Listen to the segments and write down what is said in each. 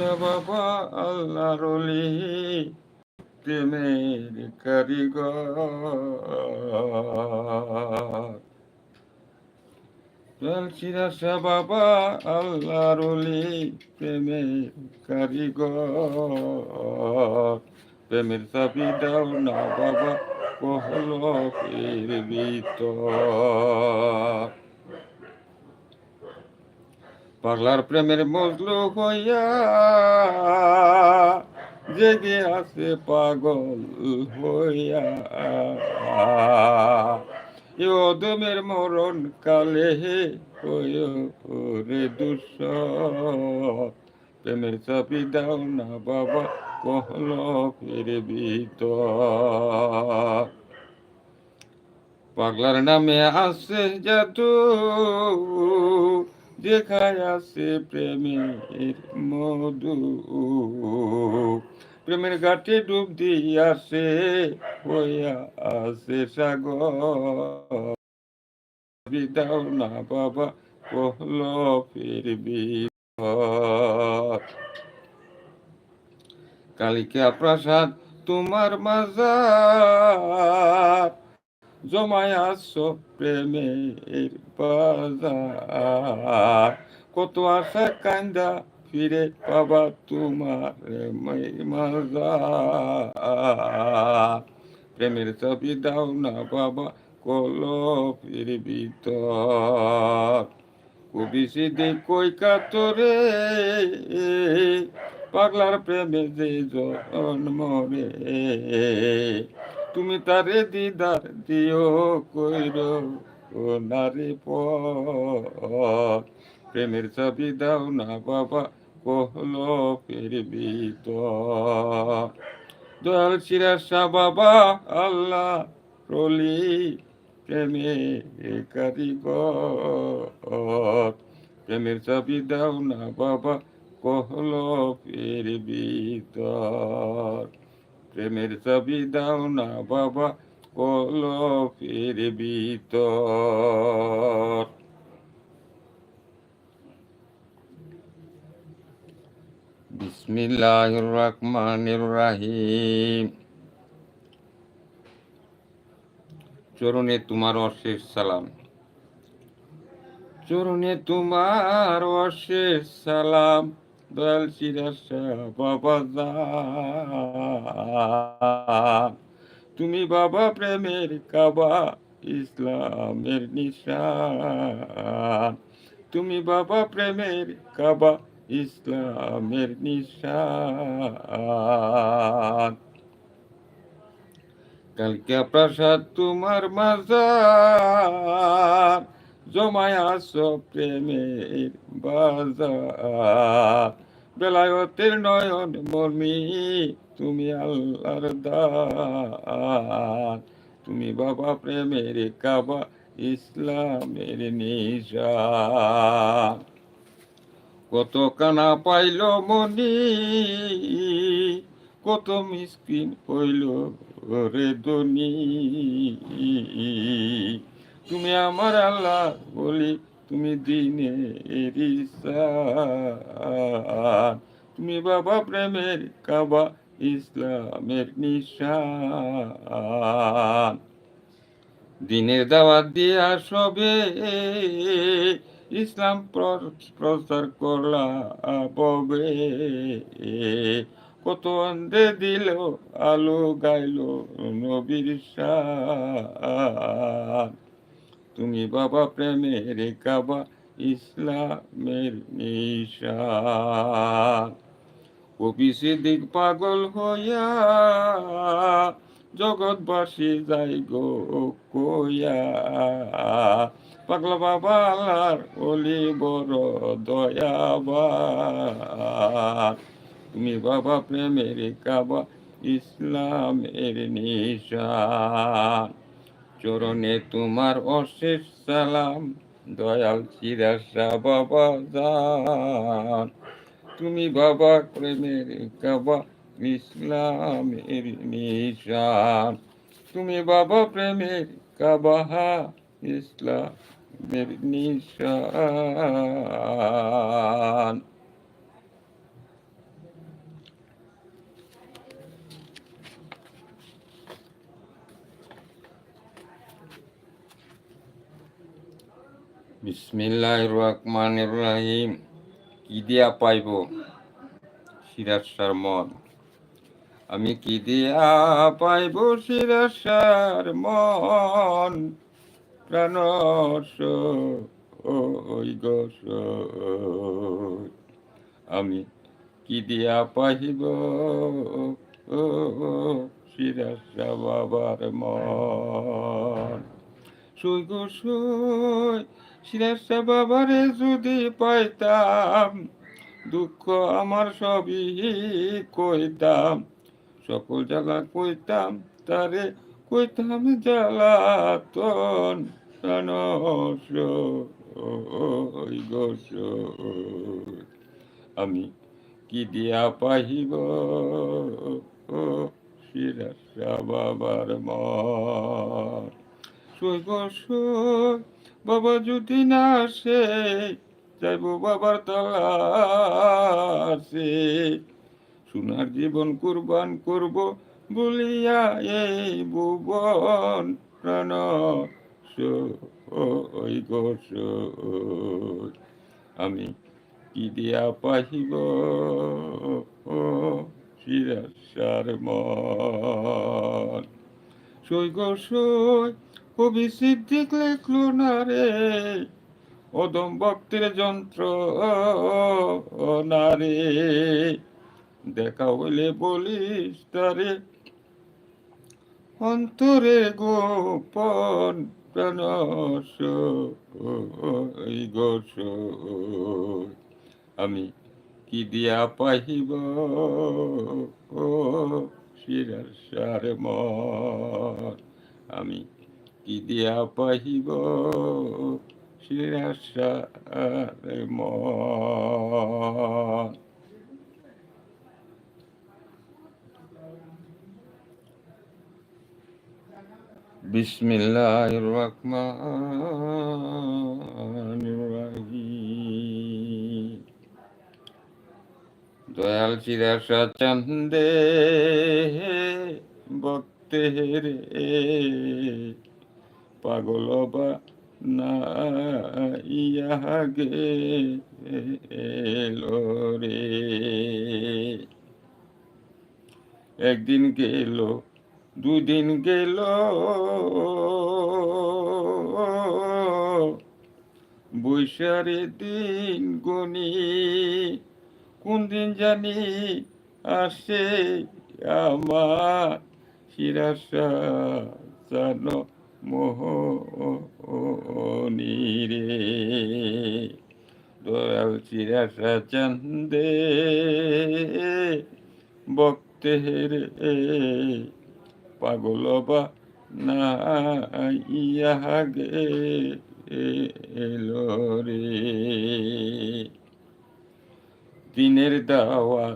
বাবা আল্লাহ রলি প্রেমের কারিগর? জলসিরাসা বাবা আল্লাহ রলি প্রেমের কারিগর? প্রেমের চাবি দাও না বাবা কহল ভিতর। পাগলার প্রেমের মজলু হইয়া জেগে আছে পাগল হইয়া। ইদমের মরণ কালে রে দুষ প্রেমের চাপি দাও না বাবা, কহল ফিরে ভিতর পাগলার নামে আছে জাদু দেখায় আছে প্রেমের মধু। প্রেমের ঘাটে ডুব দিয়াছে হইয়া আছে সাগর। দাও না বাবা কহল ফিরবি কালিকা প্রসাদ তোমার মাজার। জমায় আসো প্রেমের বাজার। কত আশা কান্দা ফিরে পাবা তোমার মাজার। প্রেমের চাবি দাও না বাবা কল ফিরবি কবি সিদ্ধি কই কাতরে, পাগলার প্রেমে যে জন্ম রে। তুমি তারে দিদার দিও কইর, ও নারে পর প্রেমের চাবি দাও না বাবা, কহল ফিরবি তো দয়াল শিরাশা বাবা, আল্লাহ রলি, প্রেমে কারিগর। প্রেমের চাবি দাও না বাবা, কহল ফিরবি তোর প্রেমের চাবি দাও না বাবা কল ফিরবি তোর বিসমিল্লাহির রহমানির রহিম চরণে তোমার অশেষ সালাম। চরণে তোমার অশেষ সালাম। তুমি বাবা প্রেমের কাবা, ইসলামের নিশান। তুমি বাবা প্রেমের কাবা, ইসলামের নিশান। কালকে প্রসাদ তোমার মাজার জমায় আসো প্রেমের বাজার বেলায়তের নয়ন মর্মি তুমি আল্লাহর দান। তুমি বাবা প্রেমের কাবা, ইসলামের নিশান। কত কানা পাইল মনি, কত মিসকিন হইল রে দনি তুমি আমার আল্লাহ বলি, তুমি দিনে তুমি বাবা প্রেমের কাবা, ইসলামের নিশান। দিনের দাওয়াত দিয়া সবে ইসলাম প্র- প্রচার করলা ববে। কত অন্ধে দিল, আলো গাইল নবীর শান তুমি বাবা প্রেমের কাবা ইসলামের নিশান। কবি সিদ্দিক পাগল হইয়া জগৎবাসী যাই গো কইয়া। পাগলা বাবা আল্লাহর অলি বড় দয়াবান। তুমি বাবা প্রেমের কাবা ইসলামের নিশান। চরণে তোমার অশেষ সালাম, দয়াল চিরাশা বাবা জান তুমি বাবা প্রেমের কাবা, ইসলামের নিশান। তুমি বাবা প্রেমের কাবা ইসলামের নিশান। বিসমিল্লাহ রহমান রাহিম। কি দিয়া পাইব? সিরাসার মন। আমি কি দিয়া পাইব সিরাসার মন? প্রাণ আমি কি দিয়া পাইব সিরাসা বাবার মন? সুই গো সুই সিরাজা বাবারে যদি পাইতাম, দুঃখ আমার সবই কইতাম। সকল জ্বালা কইতাম, তারে কইতাম জ্বালাতন আমি কি দিয়া পাহিব বাবার সই গো সই বাবা যদি না আসে, যাইব বাবার তালাশে। সোনার জীবন কুরবান করব বলিয়া এই ভুবন প্রাণ ওই গো সই আমি কি দিয়া পাহিব শিরাসার মন? সই গো সই কবি সিদ্দিক লেখলো না রে। অদম ভক্তের যন্ত্র না রে। দেখা হইলে বলিস তারে। অন্তরে গোপন প্রাণস গোস আমি কি দিয়া পাহিব শিরার সার আমি দিয়া পাহিব শিরার সার মন রহিম। দয়াল চিরাশা চন্দে ভক্তে রে। পাগল বা না ইয়া রে। একদিন গেল, দুদিন গেল। বৈশারে দিন গনি, কোন দিন জানি আসে আমার শিরাসা জানো মোহনীরে। দয়াল চিরাসা চন্দে বক্তে রে পাগল বা না ইয়া গে এলো রে। দিনের দাওয়া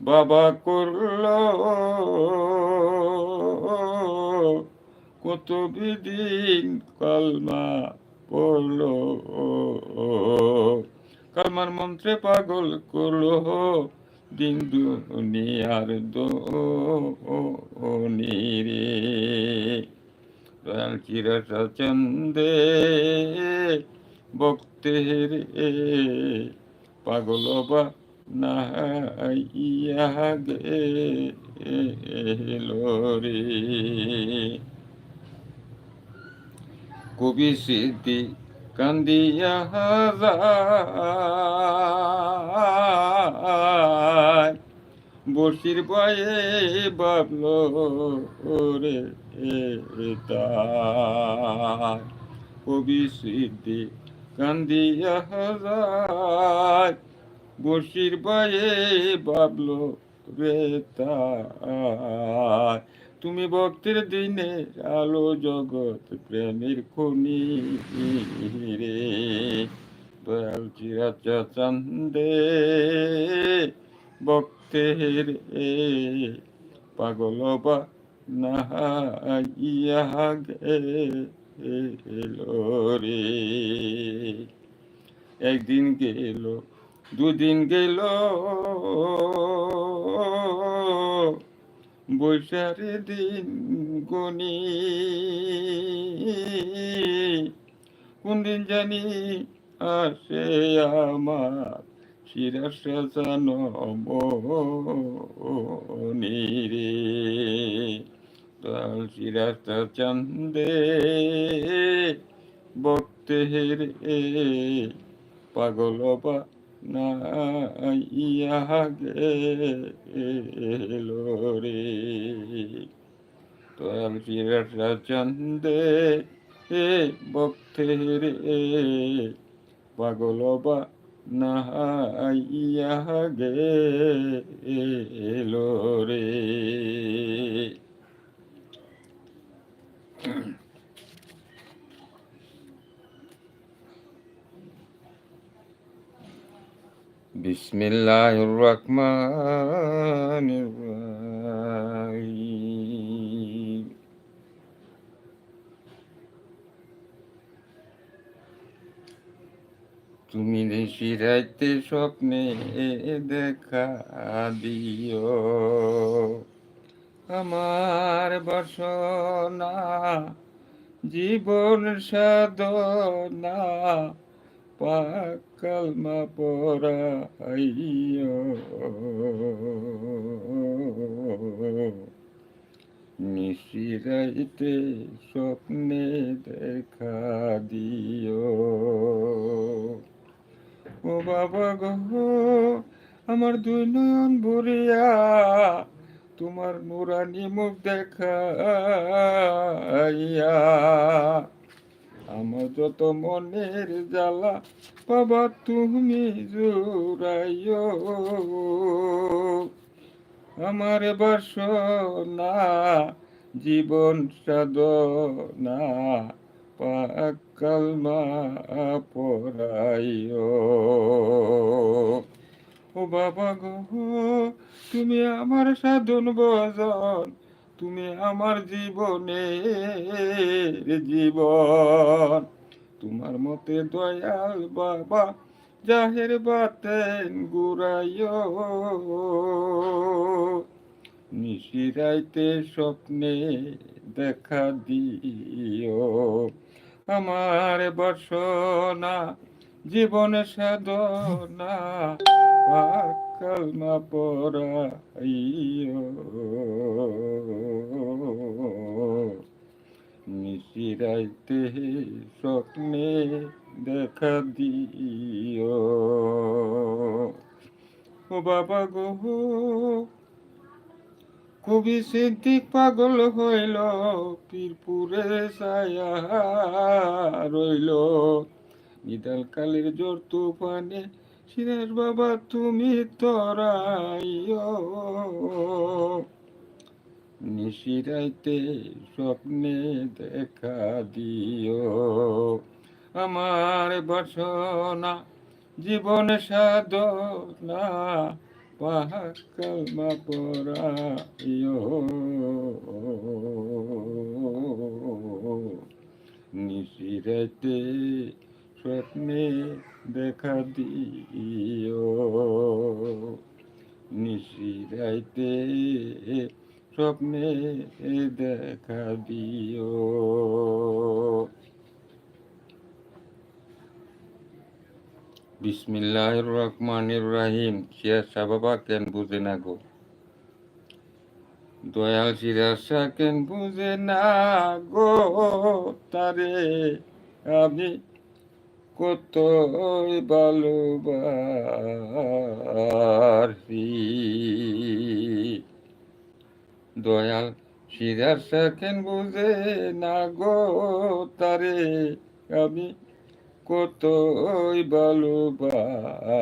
বাবা করল কত বিদিন কলমা পড়ল? কালমার মন্ত্রে পাগল করল, দিন দুনিয়ার দো রে। দয়াল চিরসা চন্দে ভক্তে রে পাগল বা না ইয়া গেলো রে। কবি সিদ্ধি কান্দিয়া যায় বসির বয়ে বাবল রে তার। কবি সিদ্ধি কান্দিয়া যায় বসির বয়ে বাবল রে তার। তুমি ভক্তের দিনে আলো জগৎ প্রেমের খনি রে। দয়াল চিরাচা চান্দে ভক্তের এ পাগল বা না ইয়া গেলো রে। একদিন গেল, দুদিন গেল। বৈশারে দিন গনি কোন দিন জানি আসে আমার শিরা সাজানো মনিরে। দয়াল শিরাটা চন্দে বক্তে রে পাগল বা না ইয়া গেলো রে দয়াল শিরাটা চন্দে হে বক্তে রে পাগল বা ইয়া গেলো রে بسم الله الرحمن الرحيم তুমি নিশি রাইতে স্বপ্নে দেখা দিও আমার বাসনা জীবন সাধনা পাকালমা পড়াইও নিশিরাইতে স্বপ্নে দেখা দিও ও বাবা গো, আমার দুই নয়ন ভরিয়া, তোমার নুরানি মুখ দেখাইয়া। আমার যত মনের জ্বালা বাবা তুমি জুড়াইও আমার বাসনা, জীবন সাধনা পাকালমা পড়াইও ও বাবা গো, তুমি আমার সাধন বজন। তুমি আমার জীবনের জীবন। তোমার মতে দয়াল বাবা, জাহের বাতেন গুড়াইও। নিশিরাইতে স্বপ্নে দেখা দিও। আমার বাসনা, জীবন সাধনা পাকালমা পড়াইও নিশিরাইতে স্বপ্নে দেখা দিও ও বাবা গো কবি সিদ্দিক পাগল হইল পীরপুরে ছায়া রইল নিদাল কালের জোর তুফানে সিরাজ বাবা, তুমি তরাইও। নিশিরাইতে স্বপ্নে দেখা দিও। আমার বাসনা জীবন সাধনা পাহাকালমা পড়াইও নিশিরাইতে স্বপ্নে দেখা দিও। নিশিরাইতে স্বপ্নে দেখা দিও। বিসমিল্লাহির রহমানির রাহিম। শিয়াশা বাবা কেন বুঝে না গো? দয়াল শিরাশা কেন বুঝে না গো? তারে আমি কত ভালোবাসি দয়াল শিরাশা কেন বুঝে না গো তারে, আমি কতই ভালোবাসি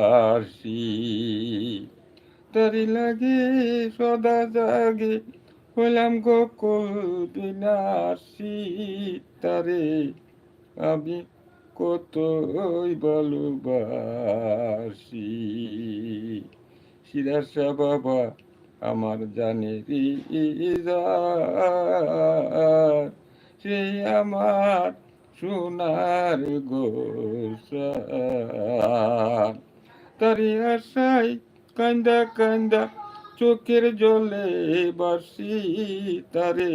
তারি লাগে সদা জাগে হইলাম গোকুল বিনাশি তারে আমি কতই ভালোবাসি। সিরাশা বাবা আমার জানে সে আমার সোনার গোসা তারি আশাই কান্দা কান্দা চোখের জলে বাসি। তারে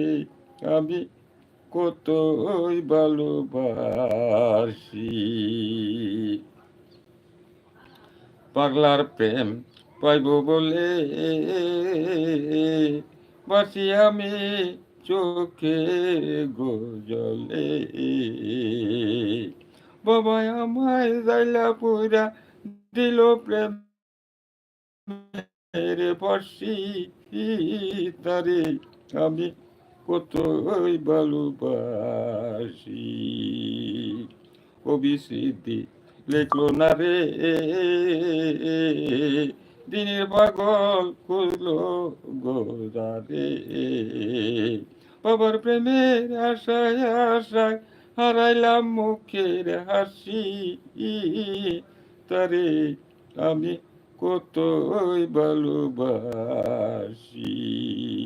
আমি কতই ভালোবাসি। পাগলার প্রেম পাইব বলে বাসি আমি চোখে গোজলে বাবা আমায় যাইলা পুরা দিল প্রেম রে বসি তারে আমি রে। দিনের বাবার প্রেমের আশায় আশায় হারাইলাম মুখের হাসি। তারে আমি কতই ভালোবাসি।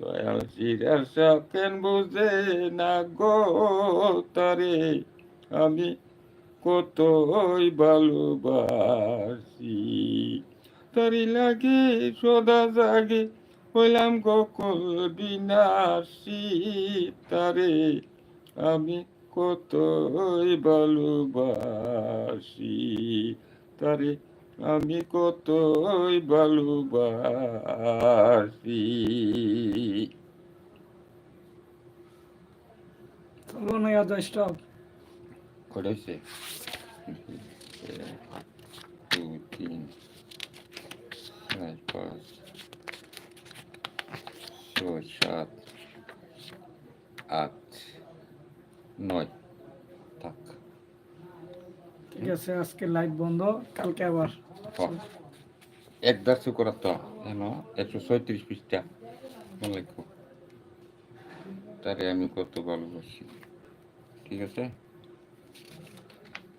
দয়াল বুঝে না গো তারে, আমি কতই ভালোবাসি। তারি লাগে, সদা জাগে, হইলাম গোকুল বিনাশী। তারে, আমি কতই ভালোবাসি। তারে আমি কতই ভালোবাসি। চলো না ইয়াদ স্টপ। হয়েছে দুই তিন চার পাঁচ ছয় সাত আট নয়। থাক। ঠিক আছে আজকে লাইভ বন্ধ কালকে আবার। এক দাসু করা তো কেন একশো ছয়ত্রিশ পৃষ্ঠা মনে লিখো তারে আমি কত ভালোবাসি। ঠিক আছে?